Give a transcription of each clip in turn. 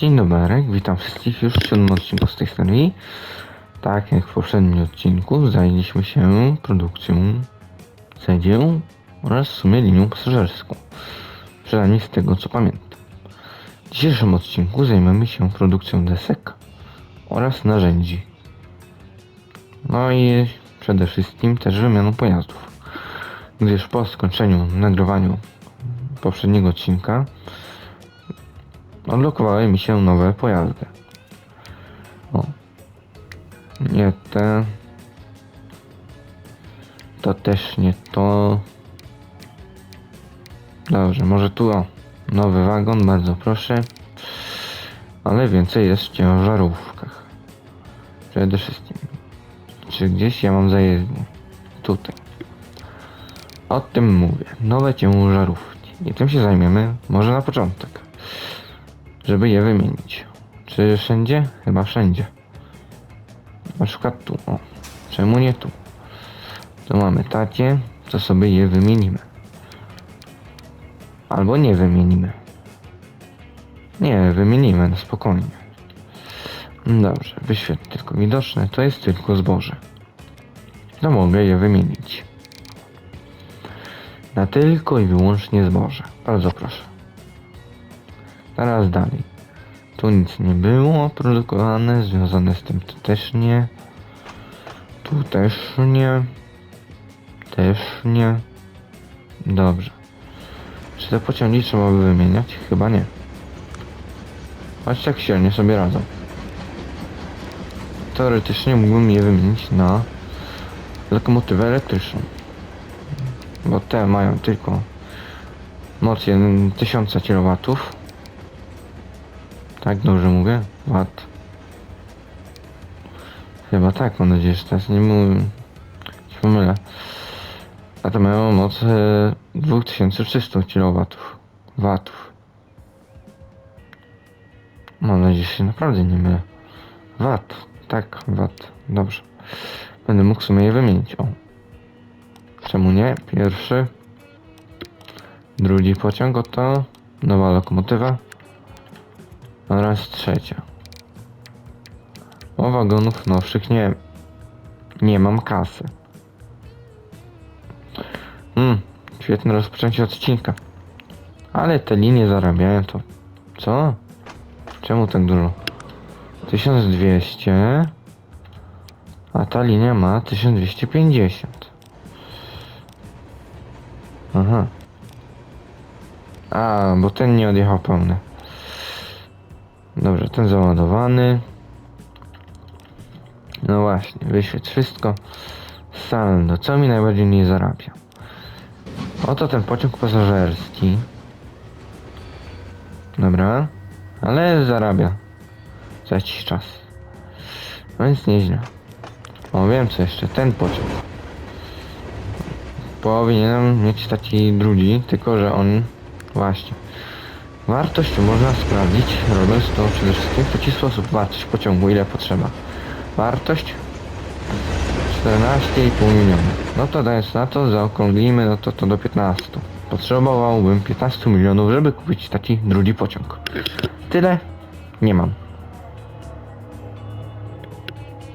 Dzień dobry, witam wszystkich już w siódmym odcinku z tej serii. Tak jak w poprzednim odcinku zajęliśmy się produkcją cegieł oraz w sumie linią pasażerską. Przynajmniej z tego co pamiętam. W dzisiejszym odcinku zajmiemy się produkcją desek oraz narzędzi. No i przede wszystkim też wymianą pojazdów. Gdyż po skończeniu nagrywaniu poprzedniego odcinka odblokowały mi się nowe pojazdy. O. Nie te. To też nie to. Dobrze, może tu o. Nowy wagon, bardzo proszę. Ale więcej jest w ciężarówkach. Przede wszystkim. Czy gdzieś ja mam zajezdnię? Tutaj. O tym mówię. Nowe ciężarówki. I tym się zajmiemy może na początek żeby je wymienić. Czy wszędzie? Chyba wszędzie. Na przykład tu. O. Czemu nie tu? Tu mamy takie, to sobie je wymienimy. Albo nie wymienimy. Nie, wymienimy, no spokojnie. Dobrze, wyświetl tylko widoczne, to jest tylko zboże. No mogę je wymienić. Na tylko i wyłącznie zboże. Bardzo proszę. Teraz dalej. Tu nic nie było produkowane, związane z tym to też nie. Tu też nie. Też nie. Dobrze. Czy te pociągi trzeba by wymieniać? Chyba nie. Patrzcie jak silnie sobie radzą. Teoretycznie mógłbym je wymienić na lokomotywę elektryczną. Bo te mają tylko moc 1000 kW tak dobrze mówię? Wat. Chyba tak, mam nadzieję, że teraz nie mówię. się pomylę. A to mają moc e, 2300 kW. Watów. Mam nadzieję, że się naprawdę nie mylę. Wat. Tak, wat. Dobrze. Będę mógł w sumie je wymienić. O. Czemu nie? Pierwszy. Drugi pociąg oto. Nowa lokomotywa. Oraz trzecia. O wagonów nowszych nie, nie mam kasy. Hmm, świetne rozpoczęcie odcinka. Ale te linie zarabiają to... Co? Czemu tak dużo? 1200 A ta linia ma 1250 Aha A, bo ten nie odjechał pełny Dobrze, ten załadowany. No właśnie, wyświetl wszystko. Saldo, co mi najbardziej nie zarabia? Oto ten pociąg pasażerski. Dobra, ale zarabia za jakiś czas. No więc nieźle. O, wiem co jeszcze, ten pociąg. Powinienem mieć taki drugi, tylko że on właśnie Wartość można sprawdzić, robiąc to przede wszystkim w taki sposób. Wartość pociągu, ile potrzeba. Wartość 14,5 miliona. No to dając na to, zaokrąglimy, no to to do 15. Potrzebowałbym 15 milionów, żeby kupić taki drugi pociąg. Tyle nie mam.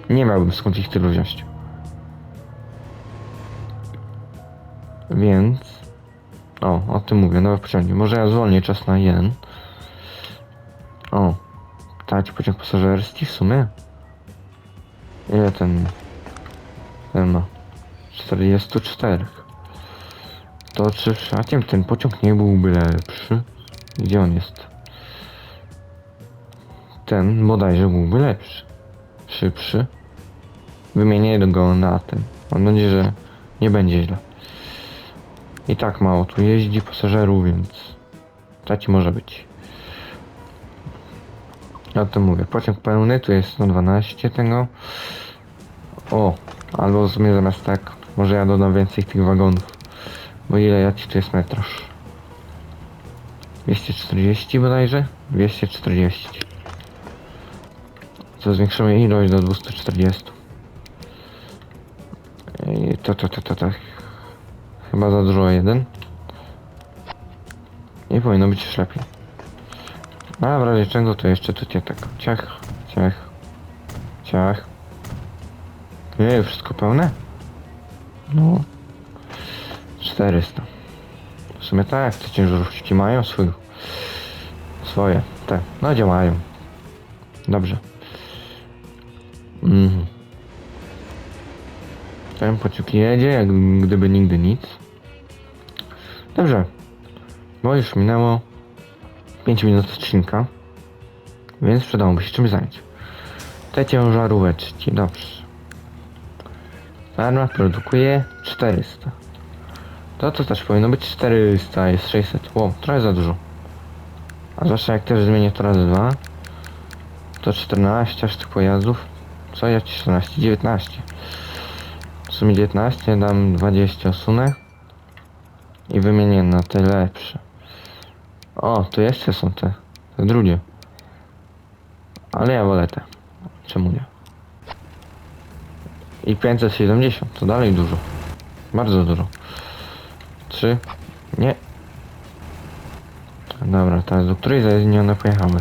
Nie miałbym skąd ich tylu wziąć. Więc o, o tym mówię, nowe pociągi. Może ja zwolnię czas na jeden. O, taki pociąg pasażerski w sumie. Ile ten, ten ma? 44. To czy przypadkiem ten pociąg nie byłby lepszy? Gdzie on jest? Ten bodajże byłby lepszy. Szybszy. Wymienię go na ten. Mam nadzieję, że nie będzie źle. I tak mało tu jeździ pasażerów, więc taki może być. Ja o tym mówię. Pociąg pełny, tu jest 112 tego. O, albo w sumie zamiast tak, może ja dodam więcej tych wagonów. Bo ile jaki tu jest metraż? 240 bodajże? 240. Co zwiększymy ilość do 240. I to, to, to, to, to. Chyba za dużo jeden. Nie powinno być już lepiej. A w razie czego to jeszcze tutaj tak ciach, ciach, ciach. Nie, wszystko pełne? No. 400. W sumie tak, te ciężarówki mają swój, swoje, te, no działają. Dobrze. Mhm. Ten pociąg jedzie, jak gdyby nigdy nic. Dobrze. Bo już minęło 5 minut odcinka, więc przydałoby się czymś zająć. Te ciężaróweczki, dobrze. Farma produkuje 400. To to też powinno być 400, jest 600. Wow, trochę za dużo. A zwłaszcza jak też zmienię to razy 2, to 14 aż tych pojazdów. Co ja 14? 19. Sumie 19, dam 20 osunę i wymienię na te lepsze. O, tu jeszcze są te, te drugie. Ale ja wolę te. Czemu nie? I 570, to dalej dużo. Bardzo dużo. 3. Nie. Dobra, teraz do której zajezdni one pojechały?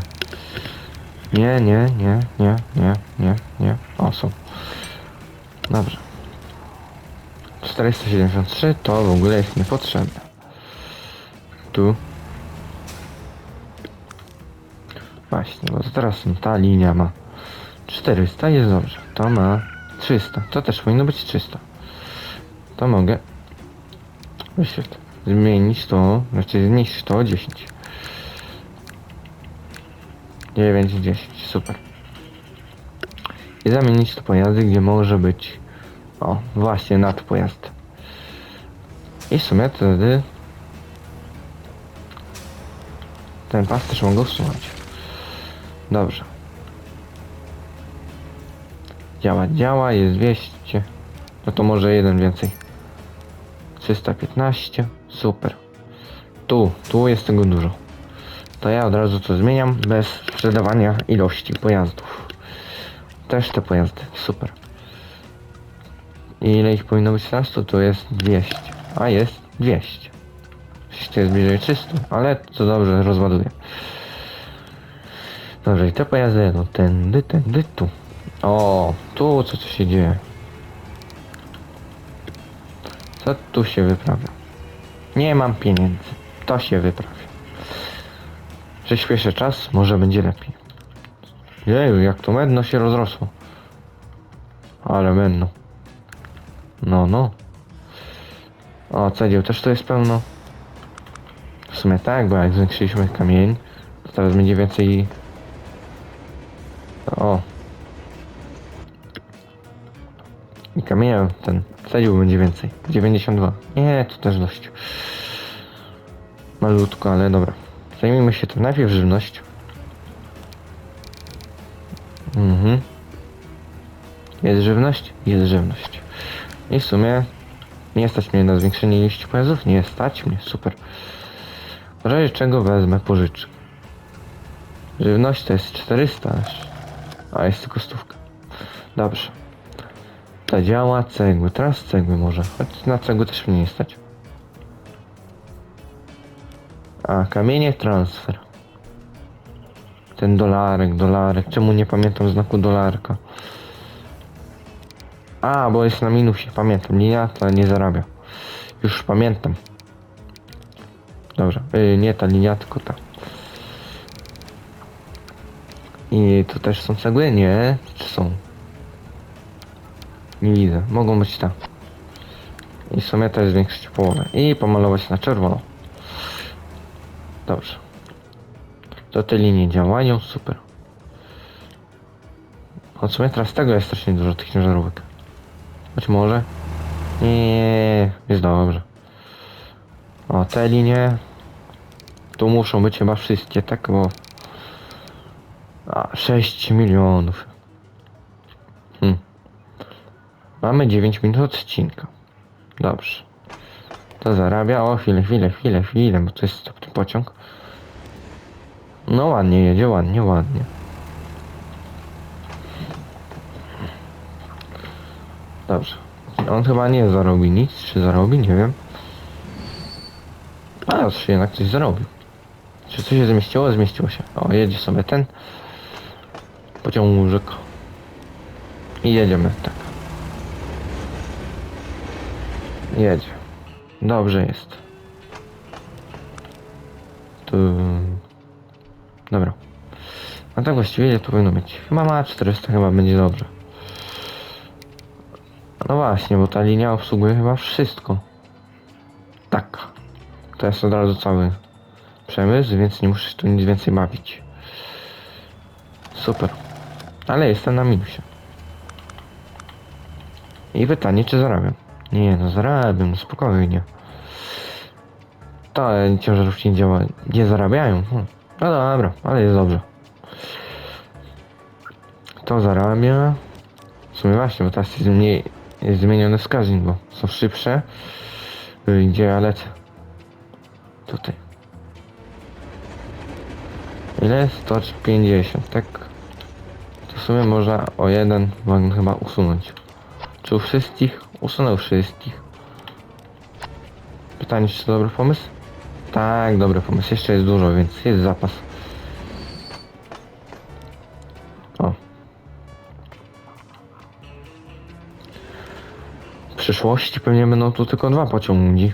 Nie, nie, nie, nie, nie, nie, nie. O, są. Dobrze. 473 to w ogóle jest niepotrzebne. Tu. Właśnie, bo to teraz ta linia ma 400, jest dobrze. To ma 300. To też powinno być 300. To mogę wyświetlić. Zmienić to, znaczy zmniejszyć to o 10. 9, 10, super. I zamienić to pojazdy, gdzie może być o, właśnie nad pojazd. I w sumie wtedy ten pas też mogę usunąć. Dobrze. Działa, działa, jest 200. No to może jeden więcej. 315, super. Tu, tu jest tego dużo. To ja od razu to zmieniam bez sprzedawania ilości pojazdów. Też te pojazdy, super. I ile ich powinno być teraz? To, to jest 200. A jest 200. Przecież to jest bliżej 300, ale to dobrze, rozładuję. Dobrze, i te pojazdy, no tędy, tędy, tu. O, tu co tu się dzieje? Co tu się wyprawia? Nie mam pieniędzy. To się wyprawia. Przyspieszę czas, może będzie lepiej. Jeju, jak to medno się rozrosło. Ale medno. No, no. O, cegieł też to jest pełno. W sumie tak, bo jak zwiększyliśmy kamień, to teraz będzie więcej... O. I kamienia ten cegieł będzie więcej. 92. Nie, to też dość. Malutko, ale dobra. Zajmijmy się tym najpierw żywność. Mhm. Jest żywność? Jest żywność. I w sumie nie stać mnie na zwiększenie ilości pojazdów? Nie stać mnie, super. W razie czego wezmę pożyczkę. Żywność to jest 400 aż. A jest tylko stówka. Dobrze. To działa cegły. Teraz cegły może. Choć na cegły też mnie nie stać. A, kamienie transfer. Ten dolarek, dolarek. Czemu nie pamiętam znaku dolarka? A, bo jest na minusie, pamiętam. Linia to nie zarabia. Już pamiętam. Dobrze, yy, nie ta linia, tylko ta. I tu też są cegły? Nie. Czy są? Nie widzę. Mogą być te. I w sumie też zwiększyć połowę. I pomalować na czerwono. Dobrze. To te linie działają, super. O, w sumie teraz tego jest strasznie dużo, tych ciężarówek. Być może? Nie, jest dobrze. O, te linie. Tu muszą być chyba wszystkie, tak? Bo... A, 6 milionów. Hmm. Mamy 9 minut odcinka. Dobrze. To zarabia. O, chwilę, chwilę, chwilę, chwilę, bo to jest ten pociąg. No ładnie jedzie, ładnie, ładnie. Dobrze. On chyba nie zarobi nic, czy zarobi, nie wiem. A, już jednak coś zarobił. Czy coś się zmieściło? Zmieściło się. O, jedzie sobie ten pociążek. I jedziemy, tak. Jedzie. Dobrze jest. Tu... Dobra. A tak właściwie ile tu powinno być? Chyba ma 400, chyba będzie dobrze. No właśnie, bo ta linia obsługuje chyba wszystko. Tak. To jest od razu cały przemysł, więc nie muszę się tu nic więcej bawić. Super. Ale jestem na minusie. I pytanie, czy zarabiam? Nie, no zarabiam, no spokojnie. To ciężarówki nie działa, nie zarabiają. Hmm. No dobra, ale jest dobrze. To zarabia. W sumie właśnie, bo teraz jest mniej, jest zmieniony wskaźnik, bo są szybsze. Y, Gdzie ja lecę? Tutaj. Ile jest? 150, tak? To w sumie można o jeden wagon chyba usunąć. Czy wszystkich? Usunął wszystkich. Pytanie, czy to dobry pomysł? Tak, dobry pomysł. Jeszcze jest dużo, więc jest zapas. Przyszłości pewnie będą tu tylko dwa pociągi.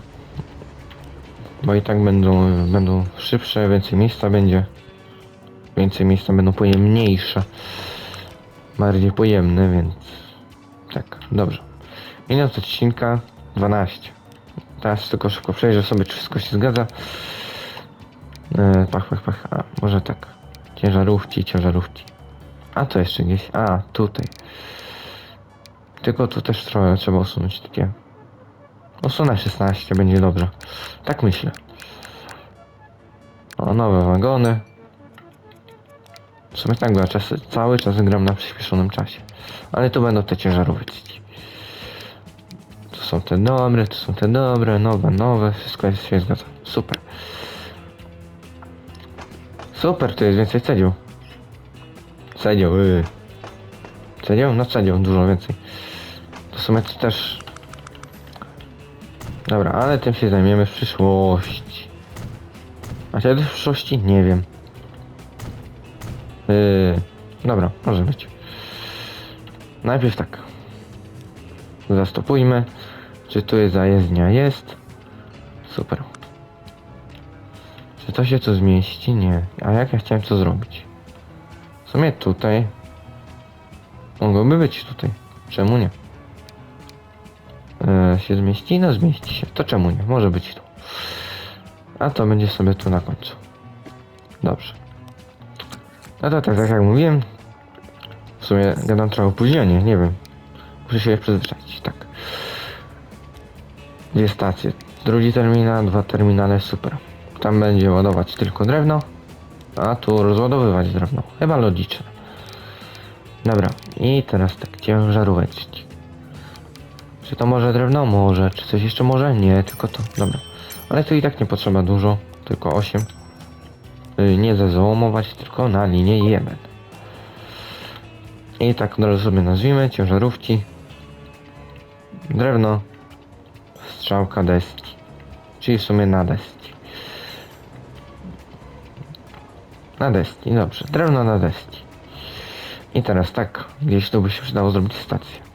Bo i tak będą, będą szybsze, więcej miejsca będzie. Więcej miejsca będą pojemniejsze. Bardziej pojemne, więc... Tak, dobrze. Minut odcinka 12. Teraz tylko szybko przejrzę sobie, czy wszystko się zgadza. E, pach, pach, pach. A, może tak. Ciężarówki, ciężarówki. A to jeszcze gdzieś. A, tutaj. Tylko tu też trochę trzeba usunąć takie. Usunę 16, będzie dobrze. Tak myślę. O, nowe wagony. W sumie tak, bo ja czas, cały czas gram na przyspieszonym czasie. Ale tu będą te ciężarówki. Tu są te dobre, tu są te dobre, nowe, nowe, wszystko jest, się zgadza. Super. Super, tu jest więcej cedzieł. Cedzieł, yy. Cedzieł? No cedzieł, dużo więcej. To sumie to też... Dobra, ale tym się zajmiemy w przyszłości. A kiedy w przyszłości? Nie wiem. Yy, dobra, może być. Najpierw tak. Zastopujmy. Czy tu jest zajezdnia? Jest. Super. Czy to się tu zmieści? Nie. A jak ja chciałem co zrobić? W sumie tutaj. Mogłoby być tutaj. Czemu nie? Się zmieści? No zmieści się. To czemu nie? Może być tu. A to będzie sobie tu na końcu. Dobrze. No to tak, tak jak mówiłem. W sumie gadam trochę opóźnienie, nie wiem. Muszę się przyzwyczaić, tak. Dwie stacje. Drugi terminal, dwa terminale, super. Tam będzie ładować tylko drewno, a tu rozładowywać drewno. Chyba logiczne. Dobra, i teraz tak, ciężaróweczki. Czy to może drewno? Może. Czy coś jeszcze może? Nie, tylko to. Dobra. Ale tu i tak nie potrzeba dużo, tylko 8. Yy, nie zazałomować, tylko na linię 1. I tak sobie nazwijmy ciężarówki. Drewno. Strzałka deski. Czyli w sumie na deski. Na deski, dobrze. Drewno na deski. I teraz tak, gdzieś tu by się przydało zrobić stację.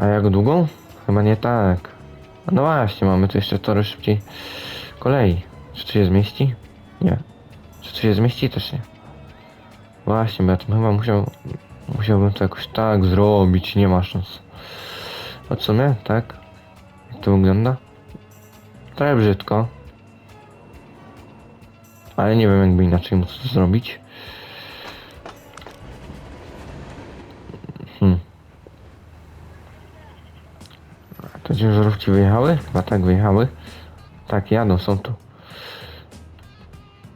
A jak długą? Chyba nie tak. No właśnie, mamy tu jeszcze tory szybciej kolei. Czy tu się zmieści? Nie. Czy tu się zmieści? Też nie. Właśnie, bo ja tym chyba musiał, musiałbym to jakoś tak zrobić, nie ma szans. O co my? Tak? Jak to wygląda? Trochę brzydko. Ale nie wiem jakby inaczej móc to zrobić. Ciężarówki wyjechały? Chyba tak wyjechały. Tak, jadą, są tu.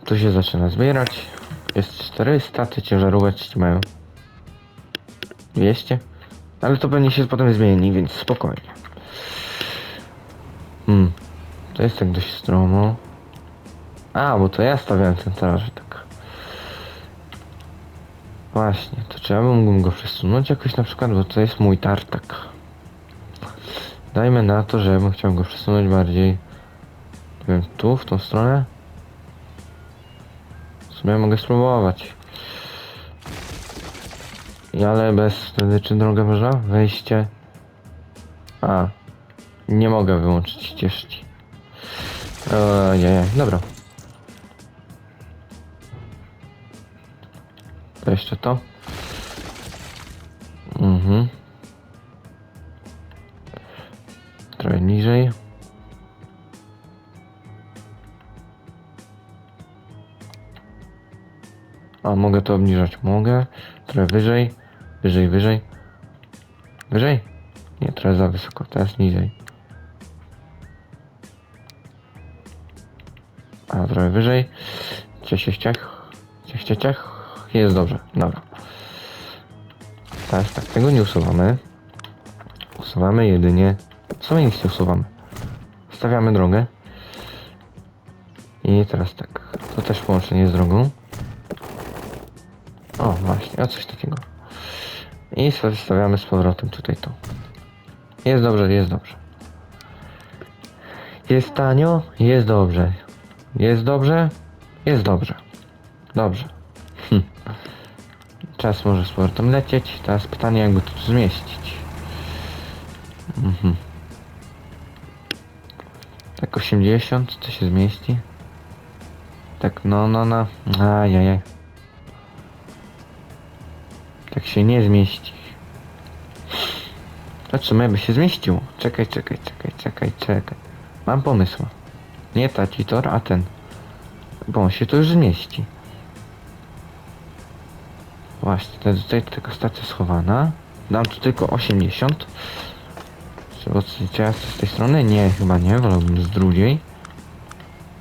Tu się zaczyna zbierać. Jest 400, te ciężaróweczki mają 200. Ale to pewnie się potem zmieni, więc spokojnie. Hmm. To jest tak dość stromo. A, bo to ja stawiałem ten tak. Właśnie, to czy ja mógłbym go przesunąć jakoś na przykład, bo to jest mój tartak. Dajmy na to, że bym chciał go przesunąć bardziej, nie wiem, tu, w tą stronę. sumie mogę spróbować. I ale bez wtedy czy drogę można? Wejście. A. Nie mogę wyłączyć ścieżki. Ojej, dobra. To jeszcze to. Mhm. Trochę niżej. A mogę to obniżać? Mogę. Trochę wyżej. Wyżej, wyżej. Wyżej? Nie, trochę za wysoko. Teraz niżej. A trochę wyżej. Ciech, ciech, ciech, ciech. Jest dobrze. Dobra. Teraz tak, tego nie usuwamy. Usuwamy jedynie... Nic nie usuwamy. Stawiamy drogę. I teraz tak. To też połączenie z drogą. O, właśnie, o coś takiego. I stawiamy z powrotem tutaj to. Jest dobrze, jest dobrze. Jest tanio, jest dobrze. Jest dobrze, jest dobrze. Dobrze. Hm. Czas może z powrotem lecieć. Teraz pytanie, jakby to tu zmieścić. Mhm. Tak 80, to się zmieści. Tak, no, no, no. Ajajaj. Tak się nie zmieści. To co by się zmieściło? Czekaj, czekaj, czekaj, czekaj, czekaj. Mam pomysł. Nie taki tor, a ten. Bo on się tu już zmieści. Właśnie, to tutaj tylko stacja schowana. Dam tu tylko 80. Czy teraz z tej strony? Nie, chyba nie, wolałbym z drugiej.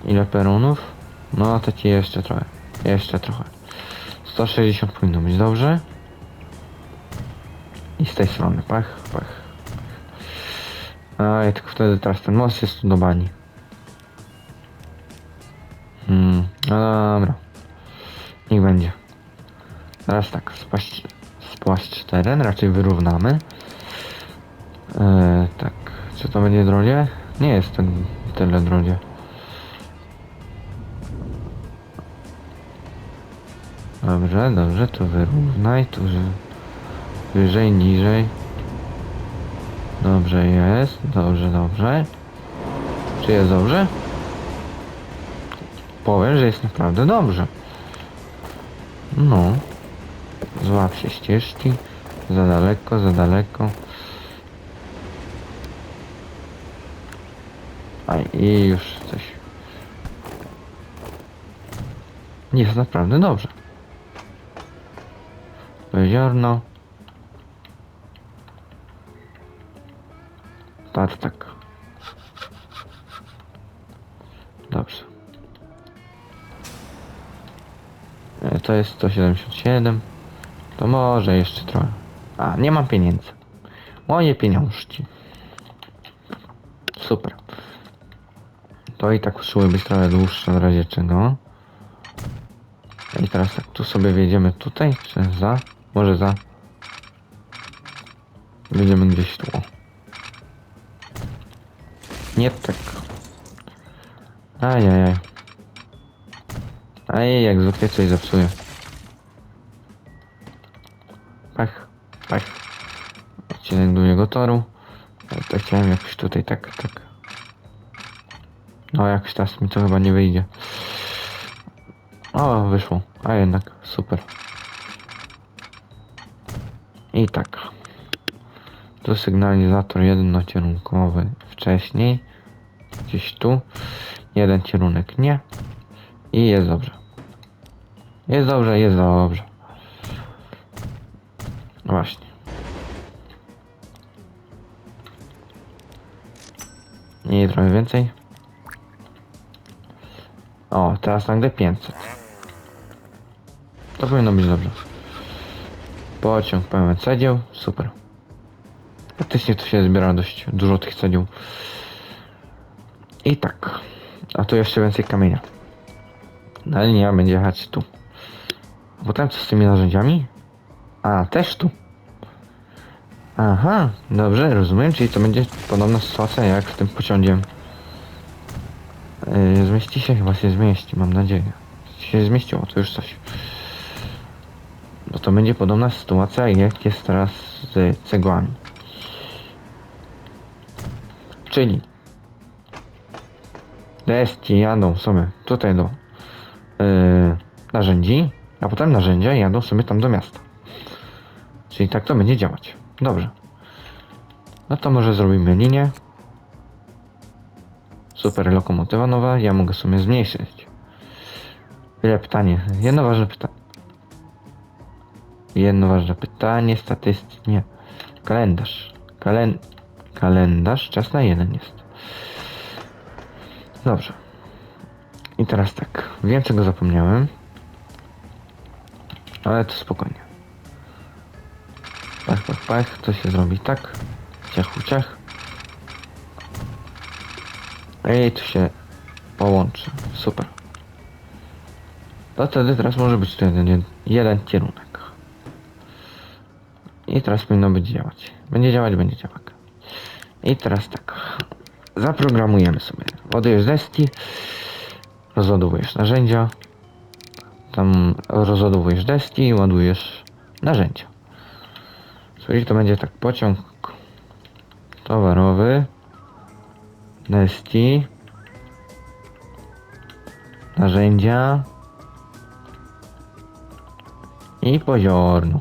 Ile peronów? No, to ci jeszcze trochę. Jeszcze trochę. 160 powinno być dobrze. I z tej strony, pach, pach. A, tylko wtedy teraz ten most jest tu do bani. Hmm, no dobra. Niech będzie. Teraz tak, spaść, spłaszcz teren, raczej wyrównamy. Eee, tak, czy to będzie drogie? Nie jest ten tyle drogie. Dobrze, dobrze, tu wyrównaj, tu że wyżej, niżej. Dobrze jest, dobrze, dobrze. Czy jest dobrze? Powiem, że jest naprawdę dobrze. No. Złap się ścieżki. Za daleko, za daleko. A i już coś. Jest naprawdę dobrze. Jeziorno. Tak, tak. Dobrze. E, To jest 177. To może jeszcze trochę. A, nie mam pieniędzy. Moje pieniążki. Super. To i tak usiłuję być trochę dłuższe w razie czego. I teraz tak, tu sobie wjedziemy tutaj, czy za? Może za. Wjedziemy gdzieś tu. Nie tak. Ajajaj. Aj, jak zwykle coś zepsuję. Pach, pach. Odcinek długiego toru. Ale to chciałem jakoś tutaj tak, tak. No jakoś teraz mi to chyba nie wyjdzie. O, wyszło. A jednak, super. I tak. Tu sygnalizator jednokierunkowy wcześniej. Gdzieś tu. Jeden kierunek nie. I jest dobrze. Jest dobrze, jest dobrze. Właśnie. I trochę więcej. O, teraz nagle 500. To powinno być dobrze. Pociąg pełen cegieł, super. Faktycznie tu się zbiera dość dużo tych cegieł. I tak. A tu jeszcze więcej kamienia. No ale nie, będzie jechać tu. Potem co z tymi narzędziami? A, też tu. Aha, dobrze, rozumiem, czyli to będzie podobna sytuacja jak z tym pociągiem. Yy, zmieści się? Chyba się zmieści, mam nadzieję. się zmieściło, to już coś. No to będzie podobna sytuacja, jak jest teraz z cegłami. Czyli deski jadą sobie tutaj do yy, narzędzi, a potem narzędzia jadą sobie tam do miasta. Czyli tak to będzie działać. Dobrze. No to może zrobimy linię. Super lokomotywa nowa, ja mogę sobie zmniejszyć. Ile pytanie? Jedno ważne pytanie. Jedno ważne pytanie, statystycznie. Kalendarz. Kalen... Kalendarz, czas na jeden jest. Dobrze. I teraz tak, wiem czego zapomniałem. Ale to spokojnie. Pach, pach, pach, to się zrobi tak. Ciachu, ciach. I tu się połączy. Super. To wtedy teraz może być tu jeden, jeden kierunek. I teraz powinno być działać. Będzie działać, będzie działać. I teraz tak. Zaprogramujemy sobie. Ładujesz deski. Rozładowujesz narzędzia. Tam rozładowujesz deski i ładujesz narzędzia. Czyli to będzie tak pociąg towarowy. Deski. Narzędzia. I poziornu.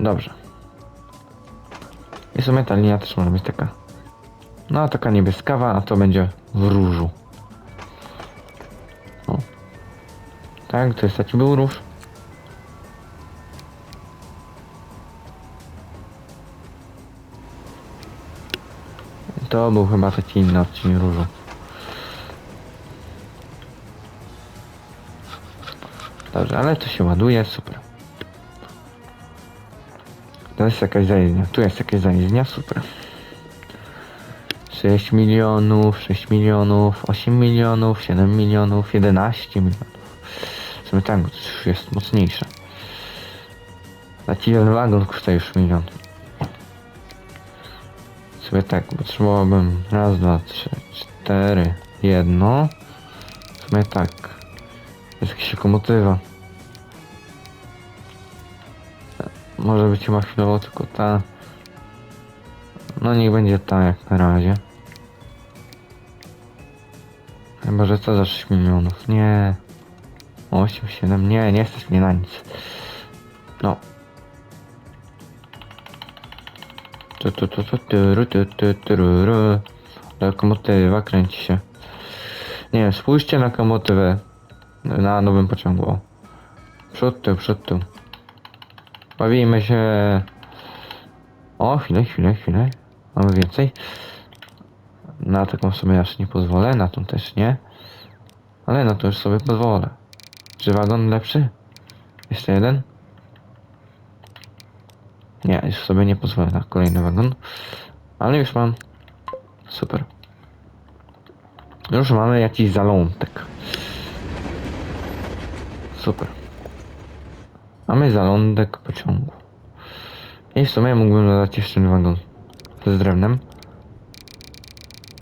Dobrze. I w sumie ta linia też może być taka. No, taka niebieskawa, a to będzie w różu. O. Tak, to jest taki był róż. To był chyba taki inny odcień różu. Dobrze, ale to się ładuje, super. To jest jakaś zajezdnia. Tu jest jakaś zajezdnia, super. 6 milionów, 6 milionów, 8 milionów, 7 milionów, 11 milionów. W sumie tak, to już jest mocniejsze. Taki jeden wagon kosztuje już milion. Sobie tak, potrzebowałbym raz, dwa, trzy, cztery, jedno. W sumie tak. Jest jakaś lokomotywa. Może być chyba chwilowo tylko ta. No niech będzie ta jak na razie. Chyba, że co za 6 milionów? Nie. 8, 7, nie, nie stać mnie na nic. No. Tu, tu, tu, tu, tu, tu, tu, tu. Lokomotywa kręci się. Nie, spójrzcie na lokomotywę na nowym pociągu. O. Przód tył, przód tył. Bawimy się. O, chwilę, chwilę, chwilę. Mamy więcej. Na taką sobie aż nie pozwolę, na tą też nie. Ale na to już sobie pozwolę. Czy wagon lepszy? Jeszcze jeden? Nie, już sobie nie pozwolę na kolejny wagon. Ale już mam. Super. Już mamy jakiś zalątek. Super. Mamy zalądek pociągu. I w sumie mógłbym dodać jeszcze jeden wagon z drewnem.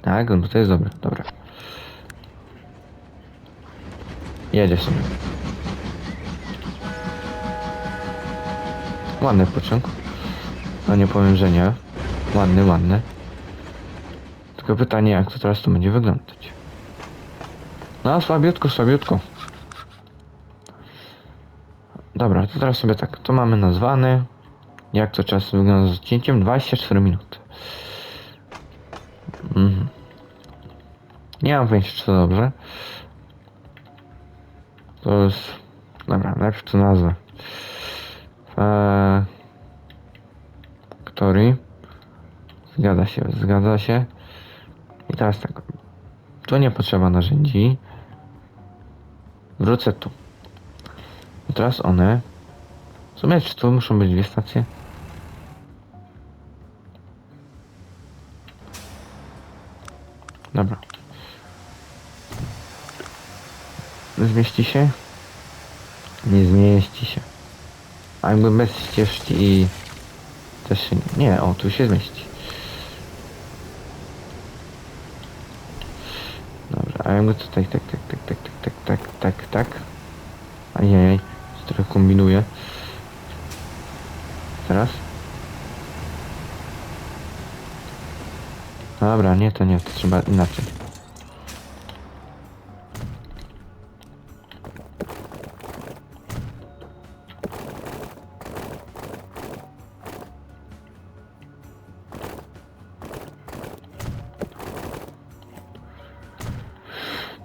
Tak, no to jest dobre, dobra. Jedzie sobie. Ładny pociąg. No nie powiem, że nie. Ładny, ładny. Tylko pytanie, jak to teraz to będzie wyglądać. No, słabiutko, słabiutko. Dobra, to teraz sobie tak, to mamy nazwany. Jak to czas wygląda z odcięciem? 24 minuty. Mhm. Nie mam pojęcia, czy to dobrze. To jest... Dobra, najpierw to nazwę. Eee... Który? Zgadza się, zgadza się. I teraz tak. Tu nie potrzeba narzędzi. Wrócę tu. I teraz one... W sumie, czy tu muszą być dwie stacje? Dobra. Zmieści się? Nie zmieści się. A jakby bez ścieżki i... Też się... Nie, o, tu się zmieści. Dobra, a Trzymałem go tutaj, tak, tak, tak, tak, tak, tak, tak, tak, tak. Ajajaj, trochę kombinuję. Teraz? Dobra, nie, to nie, to trzeba inaczej.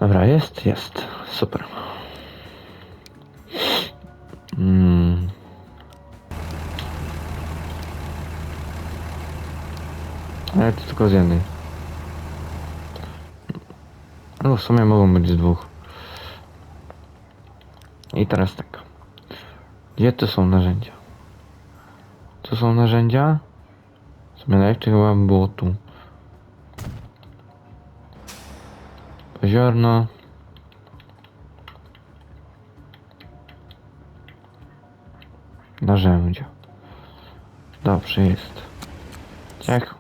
Dobra, jest, jest. Super. Mm. Ale to tylko z jednej. No w sumie mogą być z dwóch. I teraz tak. Gdzie to są narzędzia? To są narzędzia? Zmiana chyba było tu. Ziarno. Narzędzia. Dobrze jest. Jak?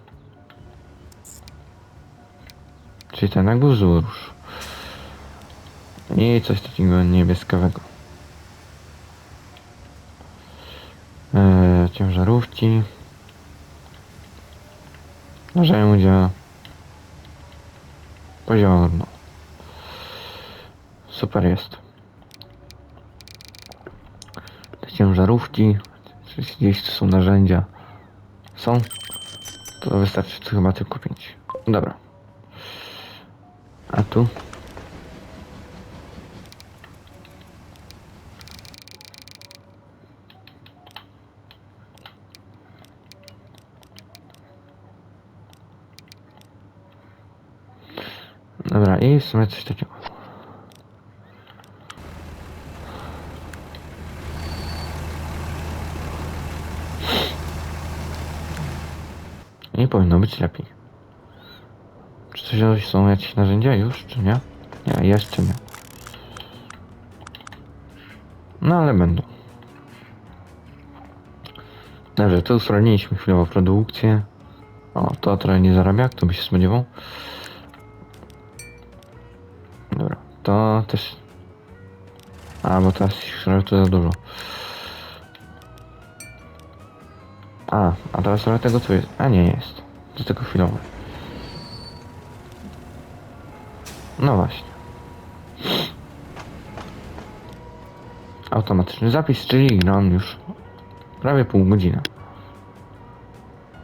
Czyli ten wzór. I coś takiego niebieskawego. Eee, ciężarówki. Narzędzia. Poziomno. Super jest. Te ciężarówki, czy są narzędzia. Są? To wystarczy tu chyba tylko pięć. Dobra. A tu? Dobra, i w sumie coś takiego. Nie powinno być lepiej. Czy coś są jakieś narzędzia już, czy nie? Nie, jeszcze nie. No ale będą. Dobrze, to ustaliliśmy chwilowo produkcję. O, to trochę nie zarabia, kto by się spodziewał. Dobra, to też... A, bo teraz już to za dużo. A, a teraz trochę tego co jest. A nie jest. To tylko chwilowe. No właśnie. Automatyczny zapis, czyli gram już prawie pół godziny.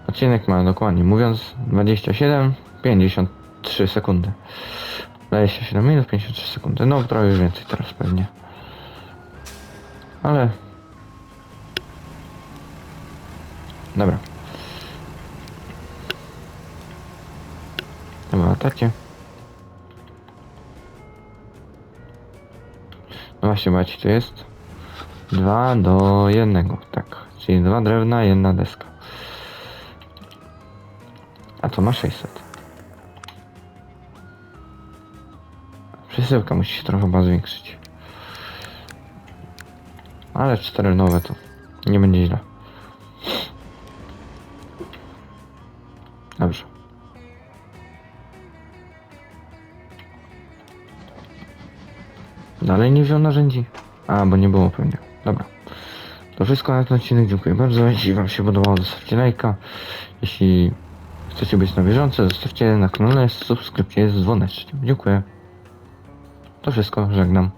Odcinek ma dokładnie mówiąc 27 53 sekundy. 27 minut 53 sekundy. No trochę już więcej teraz pewnie. Ale Dobra. Dobra, tacie. No właśnie, macie, to jest 2 do 1, tak. Czyli dwa drewna, jedna deska. A to ma 600. Przesyłka musi się trochę chyba zwiększyć. Ale cztery nowe to nie będzie źle. Dalej nie wziął narzędzi? A, bo nie było pewnie. Dobra. To wszystko na ten odcinek. Dziękuję bardzo. Jeśli Wam się podobało, zostawcie lajka. Jeśli chcecie być na bieżąco, zostawcie na kanale subskrypcję z dzwoneczkiem. Dziękuję. To wszystko. Żegnam.